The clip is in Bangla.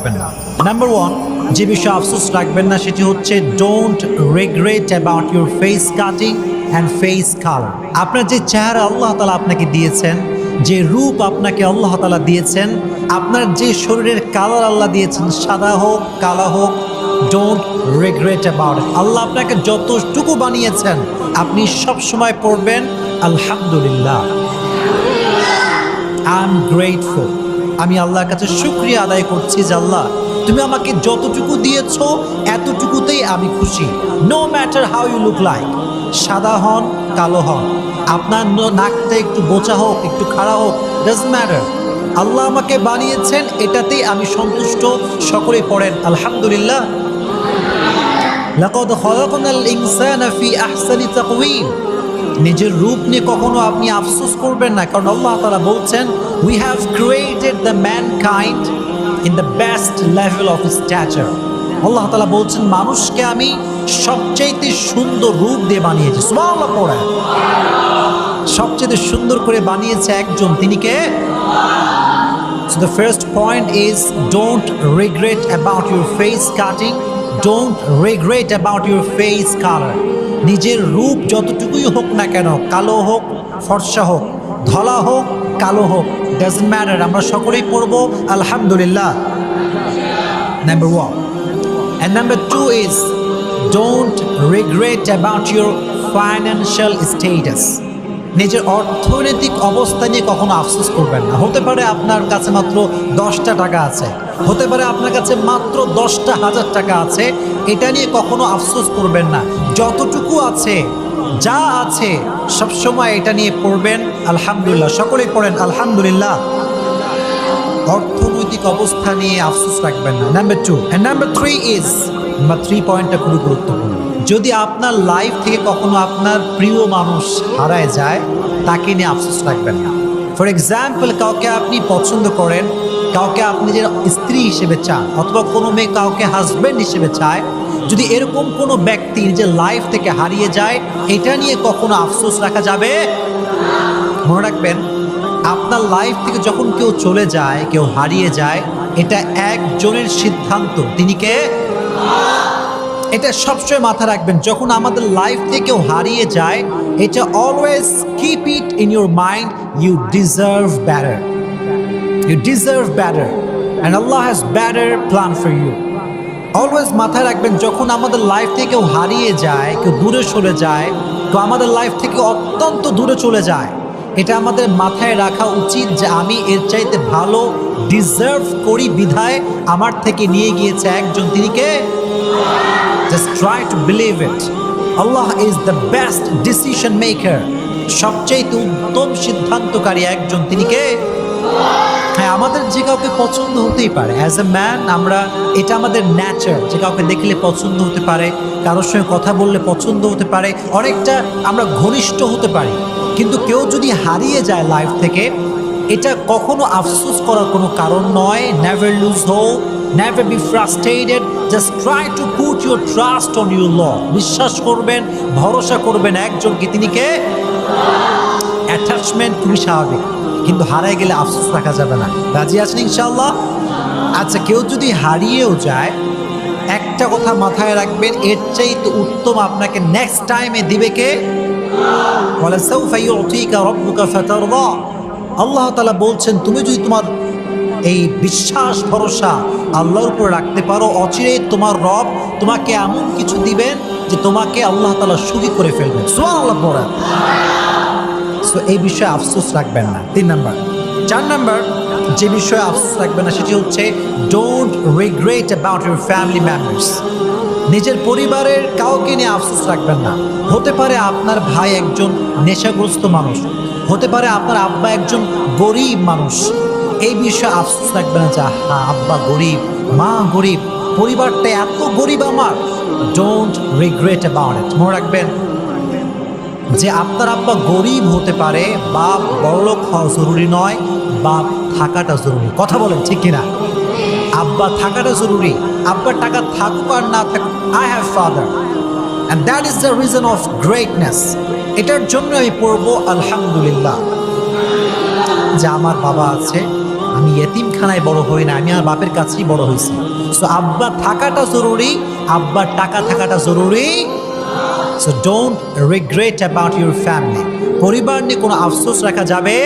রাখবেন না। নাম্বার ওয়ান যে বিষয়ে আফসোস রাখবেন না, সেটি হচ্ছে don't regret about your face cutting and face colour আপনার যে চেহারা আল্লাহ তালা আপনাকে দিয়েছেন, যে রূপ আপনাকে আল্লাহ তালা দিয়েছেন, আপনার যে শরীরের কালার আল্লাহ দিয়েছেন, সাদা হোক, কালা হোক ডোন্ট রেগ্রেট অ্যাবাউট আল্লাহ আপনাকে যতটুকু বানিয়েছেন, আপনি সব সময় পড়বেন, আলহামদুলিল্লাহ। আই এম গ্রেটফুল আমি আল্লাহর কাছে শুক্রিয়া আদায় করছি যে আল্লাহ, তুমি আমাকে যতটুকু দিয়েছ, এতটুকুতেই আমি খুশি। No matter how you look like সাদা হন, কালো হন, আপনার নাকটা একটু বোচা হোক, একটু খাড়া হোক ডাজ ম্যাটার আল্লাহ আমাকে বানিয়েছেন, এটাতেই আমি সন্তুষ্ট সকলে পড়েন, আলহামদুলিল্লাহ। লাকদ খলাকনাল ইনসানা ফি আহসানি তাকওয়িম। নিজের রূপ নিয়ে কখনো আপনি আফসোস করবেন না কারণ আল্লাহ তাআলা বলছেন we have created the mankind in the best level of stature আল্লাহ তাআলা বলছেন মানুষকে আমি সবচাইতে সুন্দর রূপ দিয়ে বানিয়েছি। সুবহানাল্লাহ পড়ে। সবচেয়ে সুন্দর করে বানিয়েছে একজন তিনি কে? So the first point is don't regret about your face cutting, don't regret about your face. নিজের রূপ যতটুকুই হোক না কেন, কালো হোক, ফর্সা হোক, ধলা হোক, কালো হোক ডাজন্ট ম্যাটার আমরা সকলেই পড়ব, আলহামদুলিল্লাহ। Number one and number two is don't regret about your financial status নিজের অর্থনৈতিক অবস্থা নিয়ে কখনো আফসোস করবেন না। হতে পারে আপনার কাছে মাত্র দশটা টাকা আছে। হতে পারে আপনার কাছে মাত্র দশটা হাজার টাকা আছে। এটা নিয়ে কখনো আফসোস করবেন না। যতটুকু আছে, যা আছে সবসময় এটা নিয়ে পড়বেন, আলহামদুলিল্লাহ। সকলেই পড়েন, আলহামদুলিল্লাহ। অর্থনৈতিক অবস্থা নিয়ে আফসোস রাখবেন না। Number two and number three is number three পয়েন্টটা খুবই গুরুত্বপূর্ণ। যদি আপনার লাইফ থেকে কখনো আপনার প্রিয় মানুষ হারায় যায়, তাকে নিয়ে আফসোস রাখবেন না। ফর এক্সাম্পল কাউকে আপনি পছন্দ করেন, কাউকে আপনি যে স্ত্রী হিসেবে চান, অথবা কোনো মেয়ে কাউকে হাজব্যান্ড হিসেবে চায় যদি এরকম কোনো ব্যক্তি নিজের লাইফ থেকে হারিয়ে যায়, এটা নিয়ে কখনো আফসোস রাখা যাবে? মনে রাখবেন, আপনার লাইফ থেকে যখন কেউ চলে যায়, কেউ হারিয়ে যায়, এটা একজনের সিদ্ধান্ত। তিনি কে? এটা সবসময় মাথা রাখবেন, যখন আমাদের লাইফ থেকে কেউ হারিয়ে যায়, এটা always keep it in your mind you deserve better you deserve better and Allah has better plan for you always মাথায় রাখবেন, যখন আমাদের লাইফ থেকে কেউ হারিয়ে যায়, কেউ দূরে চলে যায় কেউ আমাদের লাইফ থেকে অত্যন্ত দূরে চলে যায়, এটা আমাদের মাথায় রাখা উচিত যে আমি এর চাইতে ভালো ডিজার্ভ করি বিধায় আমার থেকে নিয়ে গিয়েছে একজন তিনিকে just try to believe it Allah is the best decision maker সবচাইতে উত্তম সিদ্ধান্তকারী একজন, তিনি কে? হ্যাঁ আমাদের যে কাউকে পছন্দ হতেই পারে। অ্যাজ এ ম্যান আমরা, এটা আমাদের ন্যাচার যে কাউকে দেখলে পছন্দ হতে পারে, কারোর সঙ্গে কথা বললে পছন্দ হতে পারে, অনেকটা আমরা ঘনিষ্ঠ হতে পারি। কিন্তু কেউ যদি হারিয়ে যায় লাইফ থেকে, এটা কখনো আফসোস করার কোনো কারণ নয়। Never lose hope never be frustrated just try to put your trust on your lord বিশ্বাস করবেন, ভরসা করবেন একজনকে, তিনি কে? অ্যাটাচমেন্ট খুবই স্বাভাবিক। কিন্তু হারায় গেলে আফসোস রাখা যাবে না। রাজি আছেন ইনশাল্লাহ আচ্ছা কেউ যদি হারিয়েও যায়, একটা কথা মাথায় রাখবেন, এর চাইতে উত্তম আপনাকে নেক্সট টাইমে দিবে কে? আল্লাহ তালা বলছেন, তুমি যদি তোমার এই বিশ্বাস, ভরসা আল্লাহর উপর রাখতে পারো, অচিরেই তোমার রব তোমাকে এমন কিছু দিবেন যে তোমাকে আল্লাহ তালা সুখী করে ফেলবেন। সুবহানাল্লাহ পড়া সো এই বিষয়ে আফসোস রাখবেন না। তিন নাম্বার। চার নাম্বার, যে বিষয়ে আফসোস রাখবেন না, সেটি হচ্ছে don't regret about your family members নিজের পরিবারের কাউকে নিয়ে আফসোস রাখবেন না। হতে পারে আপনার ভাই একজন নেশাগ্রস্ত মানুষ। হতে পারে আপনার আব্বা একজন গরিব মানুষ। এই বিষয়ে আফসোস রাখবেন না যে হা আব্বা গরিব, মা গরিব, পরিবারটা এত গরিব আমার। ডোন্ট রিগ্রেট অ্যাবাউট ইট মনে রাখবেন যে আপনার আব্বা গরিব হতে পারে, বাপ বড়লোক হওয়া জরুরি নয়, বাপ থাকাটা জরুরি। কথা বলেন, ঠিক কিনা? আব্বা থাকাটা জরুরি, আব্বার টাকা থাকুক আর না থাকুক I have father and that is the reason of greatness এটার জন্য আমি পড়ব, আলহামদুলিল্লাহ। যে আমার বাবা আছে, আমি এতিমখানায় বড় হই না, আমি আমার বাপের কাছেই বড় হয়েছি সো আব্বা থাকাটা জরুরি, আব্বার টাকা থাকাটা জরুরি। So don't regret about your family পরিবার নিয়ে কোনো আফসোস রাখা যাবে